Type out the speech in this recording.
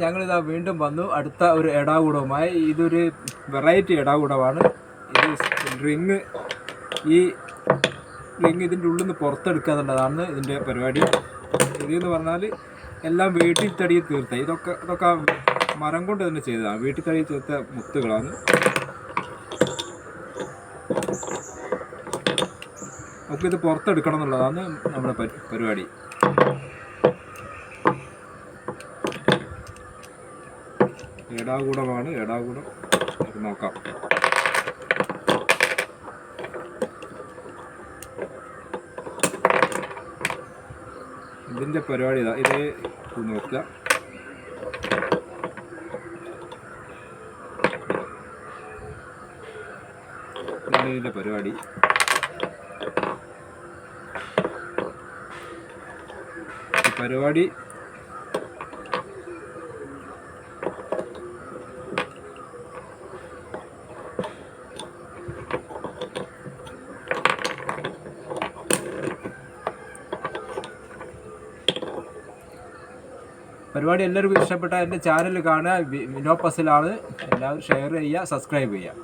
ഞങ്ങളിതാ വീണ്ടും വന്നു. അടുത്ത ഒരു എടാകൂടവുമായി ഇതൊരു വെറൈറ്റി എടാകൂടമാണ് ഇത് റിങ് ഈ റിങ് ഇതിന്റെ ഉള്ളിൽ നിന്ന് പുറത്തെടുക്കുക എന്നുള്ളതാണ് ഇതിന്റെ പരിപാടി. ഇതെന്ന് പറഞ്ഞാൽ എല്ലാം വീട്ടിൽ തടി തീർത്ത. ഇതൊക്കെ ഇതൊക്കെ മരം കൊണ്ട് തന്നെ ചെയ്തതാണ് വീട്ടിൽ തടി തീർത്ത മുത്തുകളാണ്. ഒക്കെ ഇത് പുറത്തെടുക്കണം എന്നുള്ളതാണ് നമ്മുടെ പരിപാടി. ഏടാകൂടമാണ് ഏടാകൂടം. നമുക്ക് നോക്കാം. ഇതിന്റെ പരിപാടി ഇതാ ഇത് നോക്കുക. ഇതാണ് ഇതിന്റെ പരിപാടി. പരിപാടി പരിപാടി എല്ലാവർക്കും ഇഷ്ടപ്പെട്ട എന്റെ ചാനൽ കാണുക വിനോപ്പസിലാണ് വിനോ പസിലാണ്. എല്ലാവരും ഷെയർ ചെയ്യുക സബ്സ്ക്രൈബ് ചെയ്യുക.